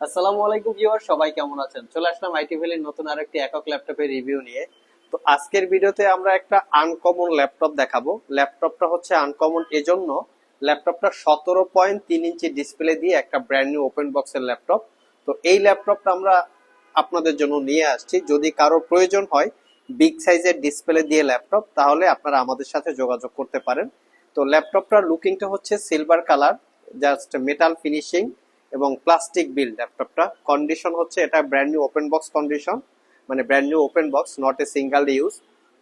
আসসালামু আলাইকুম ভিউয়ার সবাই কেমন আছেন? চলে আসলাম আইটি ভ্যালির নতুন আরেকটি একক ল্যাপটপের রিভিউ নিয়ে। তো আজকের ভিডিওতে আমরা একটা আনকমন ল্যাপটপ দেখাবো। ল্যাপটপটা হচ্ছে আনকমন এজন্য। ল্যাপটপটা সতেরো পয়েন্ট তিন ইঞ্চি ডিসপ্লে দিয়ে একটা ব্র্যান্ড নিউ ওপেন বক্সের ল্যাপটপ। তো এই ল্যাপটপটা আমরা আপনাদের জন্য নিয়ে আসছি। যদি কারও প্রয়োজন হয় বিগ সাইজের ডিসপ্লে দিয়ে ল্যাপটপ, তাহলে আপনারা আমাদের সাথে যোগাযোগ করতে পারেন। তো ল্যাপটপটার লুকিংটা হচ্ছে silver colour just metal finishing এবং প্লাস্টিক বিল ল্যাপটপটা কন্ডিশন হচ্ছে এটা brand new open box condition মানে brand new open box not a single use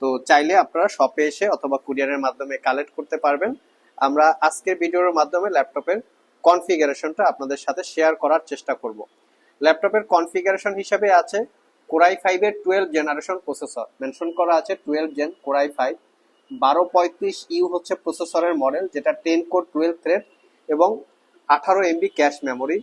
তো চাইলে আপনারা শপে এসে অথবা কুরিয়ারের মাধ্যমে কালেক্ট করতে পারবেন। আমরা আজকের ভিডিওর মাধ্যমে ল্যাপটপের কনফিগারেশনটা আপনাদের সাথে শেয়ার করার চেষ্টা করব। ল্যাপটপের কনফিগারেশন হিসেবে আছে কোরাই ফাইভের টুয়েলভ জেনারেশন প্রসেসর মেনশন করা আছে টুয়েলভ জেন কোরাই ফাইভ বারো পঁয়ত্রিশ ইউ হচ্ছে প্রসেসরের মডেল যেটা টেন কোর টুয়েলভ থ্রেড এবং আঠারো MB cache memory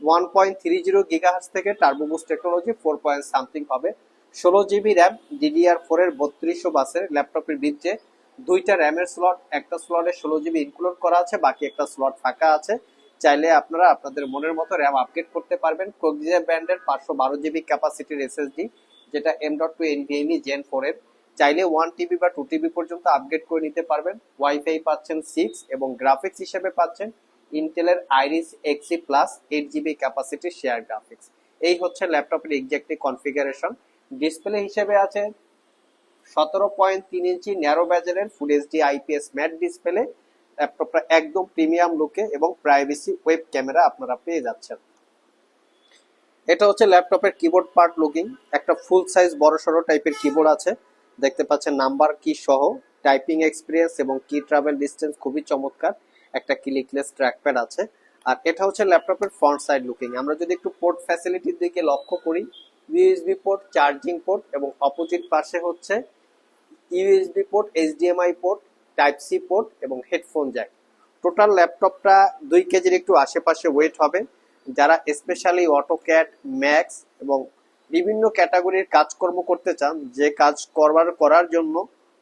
one point three zero gigahertz থেকে turbo boost technology four point something হবে ষোলো জিবি র্যাম ডিডিআর ফোর এর বত্রিশশো বাসের ল্যাপটপের বৃদ্ধে দুইটা র্যামের স্লট একটা স্লটে ষোলো জিবি ইনক্লুড করা আছে, বাকি একটা স্লট ফাঁকা আছে। চাইলে আপনারা আপনাদের মনের মতো র্যাম আপগ্রেড করতে পারবেন। কোগজিয়া ব্র্যান্ডের পাঁচশো বারো জিবি ক্যাপাসিটির এসএসডি যেটা M dot two NVMe gen four এর। চাইলে ওয়ান টিবি বা টু টিবি পর্যন্ত আপগ্রেড করে নিতে পারবেন। ওয়াইফাই পাচ্ছেন সিক্স এবং গ্রাফিক্স হিসেবে পাচ্ছেন। ইন্টেলের Iris Xe plus eight GB capacity share graphics এই হচ্ছে ল্যাপটপের এক্সাক্টলি কনফিগারেশন ডিসপ্লে হিসেবে আছে সতেরো পয়েন্ট তিন inch narrow ব্যাজারের full HD IPS matte display ল্যাপটপটা একদম প্রিমিয়াম লুকে এবং প্রাইভেসি ওয়েব ক্যামেরা আপনারা পেয়ে যাচ্ছেন। এটা হচ্ছে ল্যাপটপের কিবোর্ড পার্ট লুকিং একটা ফুল সাইজ বড় সড়ো টাইপের কিবোর্ড আছে। দেখতে পাচ্ছেন নাম্বার কি সহ। টাইপিং এক্সপিরিয়েন্স এবং কি ট্রাভেল ডিস্টেন্স খুবই চমৎকার। একটা ক্লিকলেস ট্র্যাকপ্যাড আছে। আর এটা হচ্ছে ল্যাপটপের ফ্রন্ট সাইড লুকিং আমরা যদি একটু পোর্ট ফ্যাসিলিটির দিকে লক্ষ্য করি ইউএসবি পোর্ট চার্জিং পোর্ট এবং অপোজিট পাশে হচ্ছে USB port HDMI port type C port এবং হেডফোন জ্যাক টোটাল ল্যাপটপটা দুই কেজির একটু আশেপাশে ওয়েট হবে। যারা স্পেশালি অটোক্যাট ম্যাক্স এবং বিভিন্ন ক্যাটাগরির কাজকর্ম করতে চান, যে কাজ করবার করার জন্য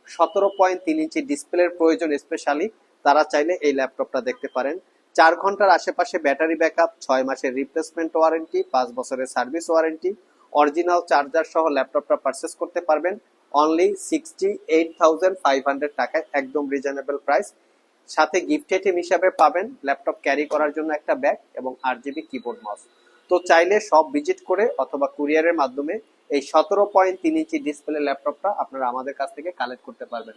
সতেরো পয়েন্ট তিন ইঞ্চি ডিসপ্লের প্রয়োজন স্পেশালি তারা চাইলে এই ল্যাপটপটা দেখতে পারেন। চার ঘণ্টার আশেপাশে ব্যাটারি ব্যাকআপ, ছয় মাসের রিপ্লেসমেন্ট ওয়ারেন্টি পাঁচ বছরের সার্ভিস ওয়ারেন্টি অরিজিনাল চার্জার সহ ল্যাপটপটা পারচেস করতে পারবেন। Only sixty eight thousand five hundred টাকায় একদম রিজনেবল প্রাইস সাথে গিফট আইটেম হিসাবে পাবেন ল্যাপটপ ক্যারি করার জন্য একটা ব্যাগ এবং আট জিবি কিবোর্ড মাউস তো চাইলে সব ভিজিট করে অথবা কুরিয়ারের মাধ্যমে এই সতেরো পয়েন্ট তিন ইঞ্চি ডিসপ্লে ল্যাপটপটা আপনারা আমাদের কাছ থেকে কালেক্ট করতে পারবেন।